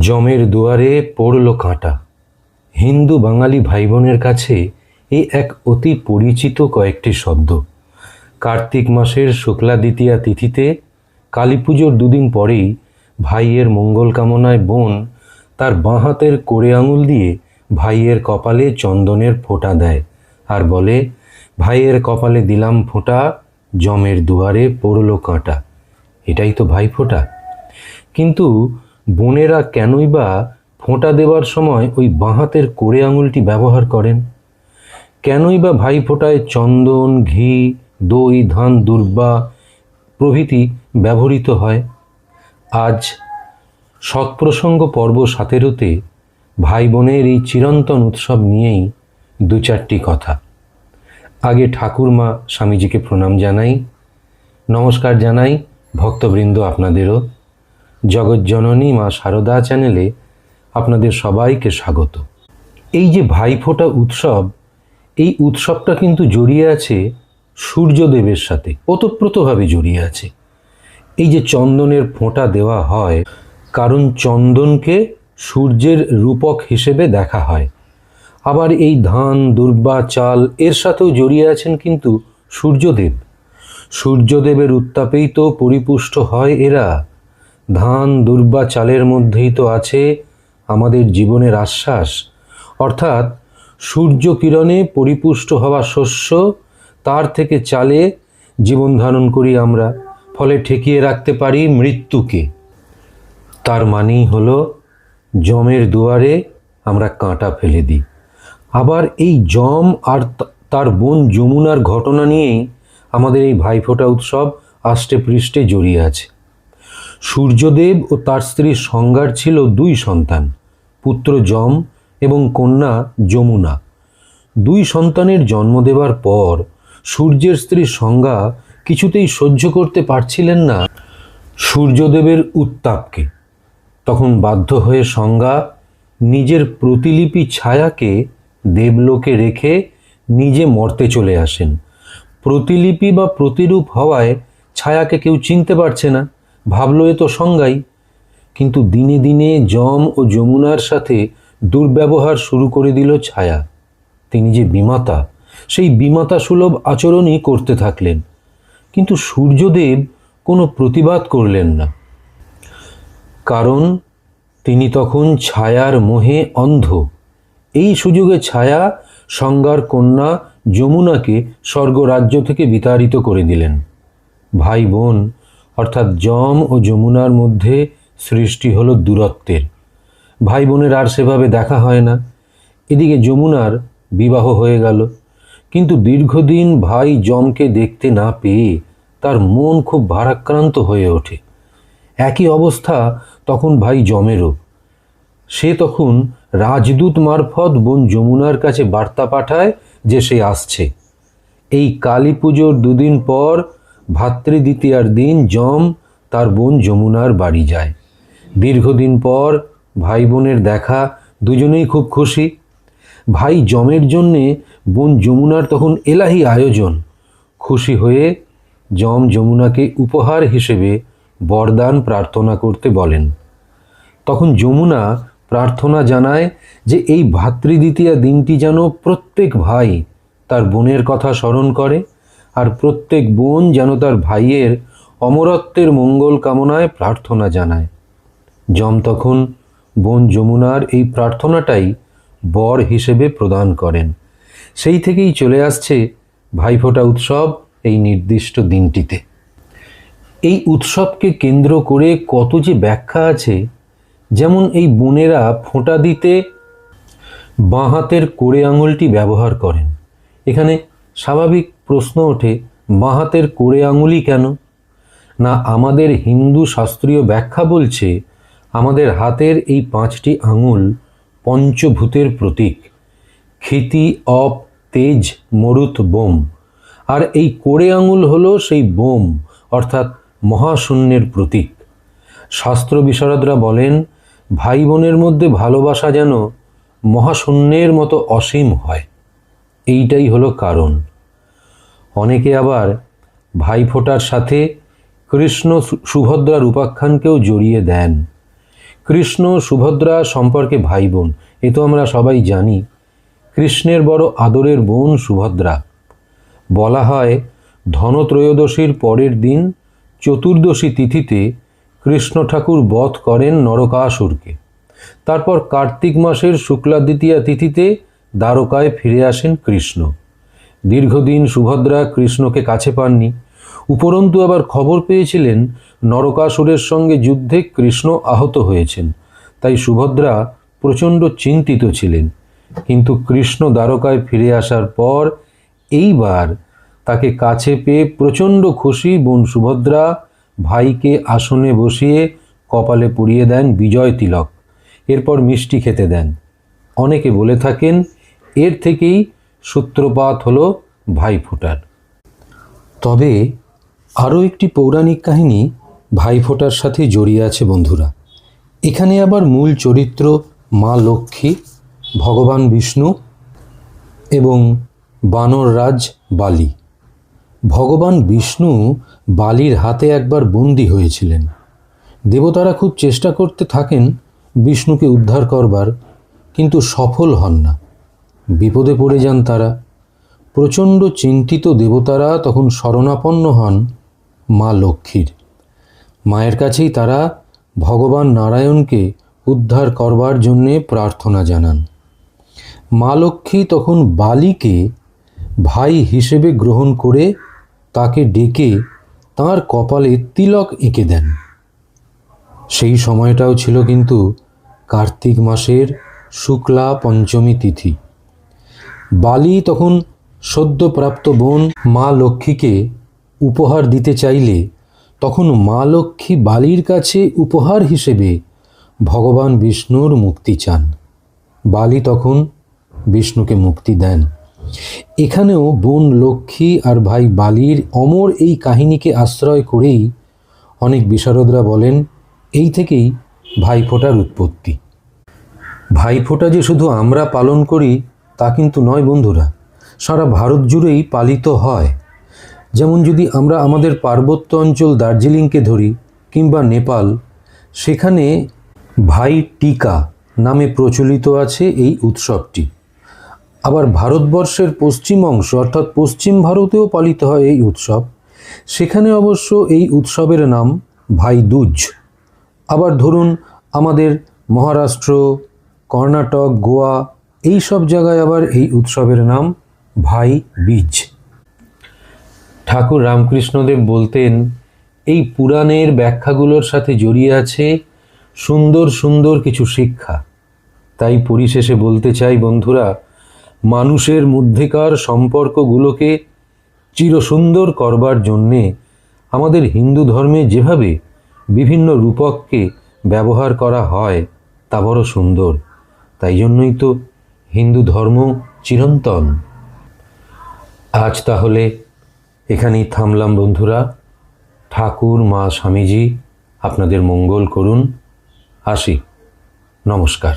জমের দুয়ারে পড়ল কাঁটা। হিন্দু বাঙালি ভাই বোনের কাছে এই এক অতি পরিচিত কয়েকটি শব্দ। কার্তিক মাসের শুক্লা দ্বিতীয়া তিথিতে কালী পুজোর দুদিন পরেই ভাইয়ের মঙ্গল কামনায় বোন তার বাঁ হাতের কোড়ে আঙুল দিয়ে ভাইয়ের কপালে চন্দনের ফোঁটা দেয় আর বলে, ভাইয়ের কপালে দিলাম ফোঁটা, জমের দুয়ারে পড়ল কাঁটা। এটাই তো ভাই ফোঁটা। কিন্তু বোনেরা কেনই বা ফোঁটা দেওয়ার সময় ওই বাঁহাতের কোড়ে আঙুলটি ব্যবহার করেন? কেনই বা ভাই ফোঁটায় চন্দন, ঘি, দই, ধান, দুর্বা প্রভৃতি ব্যবহৃত হয়? আজ সৎপ্রসঙ্গ পর্ব সতেরোতে ভাই বোনের এই চিরন্তন উৎসব নিয়েই দু চারটি কথা। আগে ঠাকুরমা স্বামীজিকে প্রণাম জানাই। নমস্কার জানাই ভক্তবৃন্দ আপনাদেরও। জগজ্জননী মা শারদা চ্যানেলে আপনাদের সবাইকে স্বাগত। এই যে ভাইফোঁটা উৎসব, এই উৎসবটা কিন্তু জড়িয়ে আছে সূর্যদেবের সাথে, ওতপ্রোতভাবে জড়িয়ে আছে। এই যে চন্দনের ফোঁটা দেওয়া হয়, কারণ চন্দনকে সূর্যের রূপক হিসেবে দেখা হয়। আবার এই ধান, দুর্বা, চাল, এর সাথেও জড়িয়ে আছেন কিন্তু সূর্যদেব। সূর্যদেবের উত্তাপেই তো পরিপুষ্ট হয় এরা। ধান দুর্বা চালের মধ্যেই তো আছে আমাদের জীবনের আশ্বাস। অর্থাৎ সূর্য কিরণে পরিপুষ্ট হওয়া শস্য, তার থেকে চালে জীবন ধারণ করি আমরা, ফলে ঠেকিয়ে রাখতে পারি মৃত্যুকে। তার মানেই হলো জমের দুয়ারে আমরা কাঁটা ফেলে দিই। আবার এই জম আর তার বোন যমুনার ঘটনা নিয়েই আমাদের এই ভাইফোঁটা উৎসব আষ্টে পৃষ্ঠে জড়িয়ে আছে। সূর্যদেব ও তার স্ত্রীর সংজ্ঞার ছিল দুই সন্তান, পুত্র যম এবং কন্যা যমুনা। দুই সন্তানের জন্ম দেওয়ার পর সূর্যের স্ত্রীর সংজ্ঞা কিছুতেই সহ্য করতে পারছিলেন না সূর্যদেবের উত্তাপকে। তখন বাধ্য হয়ে সংজ্ঞা নিজের প্রতিলিপি ছায়াকে দেবলোকে রেখে নিজে মর্তে চলে আসেন। প্রতিলিপি বা প্রতিরূপ হওয়ায় ছায়াকে কেউ চিনতে পারছে না। ভাবলো এ তো সংজ্ঞাই। কিন্তু দিনে দিনে যম ও যমুনার সাথে দুর্ব্যবহার শুরু করে দিল ছায়া। তিনি যে বিমাতা, সেই বিমাতা সুলভ আচরণই করতে থাকলেন। কিন্তু সূর্যদেব কোনো প্রতিবাদ করলেন না। কারণ তিনি তখন ছায়ার মোহে অন্ধ। এই সুযোগে ছায়া সংজ্ঞার কন্যা যমুনাকে স্বর্গরাজ্য থেকে বিতাড়িত করে দিলেন। ভাই বোন অর্থাৎ যম ও যমুনার মধ্যে সৃষ্টি হলো দূরত্বের। ভাই বোনের আর সেভাবে দেখা হয় না। এদিকে যমুনার বিবাহ হয়ে গেল। কিন্তু দীর্ঘদিন ভাই যমকে দেখতে না পেয়ে তার মন খুব ভারাক্রান্ত হয়ে ওঠে। একই অবস্থা তখন ভাই যমেরও সে তখন রাজদূত মারফত বোন যমুনার কাছে বার্তা পাঠায় যে সে আসছে। এই কালী পুজোর দুদিন পর ভাতৃদ্বিতীয়ার দিন যম তার বোন যমুনার বাড়ি যায়। দীর্ঘদিন পর ভাই বোনের দেখা, দুজনেই খুব খুশি। ভাই যমের জন্যে বোন যমুনার তখন এলাহি আয়োজন। খুশি হয়ে যম যমুনাকে উপহার হিসেবে বরদান প্রার্থনা করতে বলেন। তখন যমুনা প্রার্থনা জানায় যে এই ভাতৃদ্বিতীয়া দিনটি যেন প্রত্যেক ভাই তার বোনের কথা স্মরণ করে। আর প্রত্যেক বোন যেন তার ভাইয়ের অমরত্বের মঙ্গল কামনায় প্রার্থনা জানায়। যম তখন বোন যমুনার এই প্রার্থনাটাই বর হিসেবে প্রদান করেন। সেই থেকেই চলে আসছে ভাইফোঁটা উৎসব এই নির্দিষ্ট দিনটিতে। এই উৎসবকে কেন্দ্র করে কত যে ব্যাখ্যা আছে, যেমন এই বোনেরা ফোঁটা দিতে বাঁ হাতের কোড়ে আঙুলটি ব্যবহার করেন। এখানে স্বাভাবিক প্রশ্ন ওঠে বাঁ হাতের কোড়ে আঙুলই কেন? না আমাদের হিন্দু শাস্ত্রীয় ব্যাখ্যা বলছে, আমাদের হাতের এই পাঁচটি আঙুল পঞ্চভূতের প্রতীক। ক্ষিতি, অপ, তেজ, মরুত, বোম। আর এই কোড়ে আঙুল হলো সেই বোম, অর্থাৎ মহাশূন্যের প্রতীক। শাস্ত্র বিশারদরা বলেন ভাই বোনের মধ্যে ভালোবাসা যেন মহাশূন্যের মতো অসীম হয়। এইটাই হলো কারণ। অনেকে আবার ভাইফোঁটার সাথে কৃষ্ণ সু- সুভদ্রার উপাখ্যানকেও জড়িয়ে দেন। কৃষ্ণ সুভদ্রা সম্পর্কে ভাই বোন এ তো আমরা সবাই জানি, কৃষ্ণের বড় আদরের বোন সুভদ্রা। বলা হয়, ধনত্রয়োদশীর পরের দিন চতুর্দশী তিথিতে কৃষ্ণ ঠাকুর বধ করেন নরকাসুরকে। তারপর কার্তিক মাসের শুক্লা দ্বিতীয়া তিথিতে দ্বারকায় ফিরে আসেন কৃষ্ণ। দীর্ঘদিন সুভদ্রা কৃষ্ণকে কাছে পাননি। উপরন্তু আবার খবর পেয়েছিলেন, নরকাসুরের সঙ্গে যুদ্ধে কৃষ্ণ আহত হয়েছেন। তাই সুভদ্রা প্রচণ্ড চিন্তিত ছিলেন। কিন্তু কৃষ্ণ দ্বারকায় ফিরে আসার পর এইবার তাকে কাছে পেয়ে প্রচণ্ড খুশি বোন সুভদ্রা ভাইকে আসনে বসিয়ে কপালে পরিয়ে দেন বিজয় তিলক। এরপর মিষ্টি খেতে দেন। অনেকে বলে থাকেন, এর থেকেই সূত্রপাত হলো ভাইফোঁটার তবে আরও একটি পৌরাণিক কাহিনী ভাইফোঁটার সাথে জড়িয়ে আছে বন্ধুরা। এখানে আবার মূল চরিত্র মা লক্ষ্মী, ভগবান বিষ্ণু এবং বানররাজ বালি। ভগবান বিষ্ণু বালির হাতে একবার বন্দী হয়েছিলেন। দেবতারা খুব চেষ্টা করতে থাকেন বিষ্ণুকে উদ্ধার করবার, কিন্তু সফল হন না। বিপদে পড়ে যান তারা। প্রচণ্ড চিন্তিত দেবতারা তখন শরণাপন্ন হন মা লক্ষ্মীর। মায়ের কাছেই তারা ভগবান নারায়ণকে উদ্ধার করবার জন্যে প্রার্থনা জানান। মা লক্ষ্মী তখন বালিকে ভাই হিসেবে গ্রহণ করে তাকে ডেকে তার কপালে তিলক এঁকে দেন। সেই সময়টাও ছিল কিন্তু কার্তিক মাসের শুক্লা পঞ্চমী তিথি। বালি তখন সদ্যপ্রাপ্ত বোন মা লক্ষ্মীকে উপহার দিতে চাইলে তখন মা লক্ষ্মী বালির কাছে উপহার হিসেবে ভগবান বিষ্ণুর মুক্তি চান। বালি তখন বিষ্ণুকে মুক্তি দেন। এখানেও বোন লক্ষ্মী আর ভাই বালির অমর এই কাহিনীকে আশ্রয় করেই অনেক বিশারদরা বলেন, এই থেকেই ভাইফোঁটার উৎপত্তি। ভাইফোঁটা যে শুধু আমরা পালন করি তা কিন্তু নয় বন্ধুরা। সারা ভারত জুড়েই পালিত হয়। যেমন যদি আমরা আমাদের পার্বত্য অঞ্চল দার্জিলিংকে ধরি কিংবা নেপাল, সেখানে ভাই টিকা নামে প্রচলিত আছে এই উৎসবটি। আবার ভারতবর্ষের পশ্চিম অংশ, অর্থাৎ পশ্চিম ভারতেও পালিত হয় এই উৎসব। সেখানে অবশ্য এই উৎসবের নাম ভাই দুজ। আবার ধরুন আমাদের মহারাষ্ট্র, কর্ণাটক, গোয়া এই সব জায়গায় আবার এই উৎসবের নাম ভাই বীজ। ঠাকুর রামকৃষ্ণদেব বলতেন, এই পুরাণের ব্যাখ্যাগুলোর সাথে জড়িয়ে আছে সুন্দর সুন্দর কিছু শিক্ষা। তাই পরিশেষে বলতে চাই বন্ধুরা, মানুষের মধ্যেকার সম্পর্কগুলোকে চিরসুন্দর করবার জন্যে আমাদের হিন্দু ধর্মে যেভাবে বিভিন্ন রূপককে ব্যবহার করা হয়, তা বড় সুন্দর। তাই জন্যই তো হিন্দু ধর্ম চিরন্তন। আজ তাহলে এখানেই থামলাম বন্ধুরা। ঠাকুর, মা, স্বামীজি, আপনাদের মঙ্গল করুন। আসি। নমস্কার।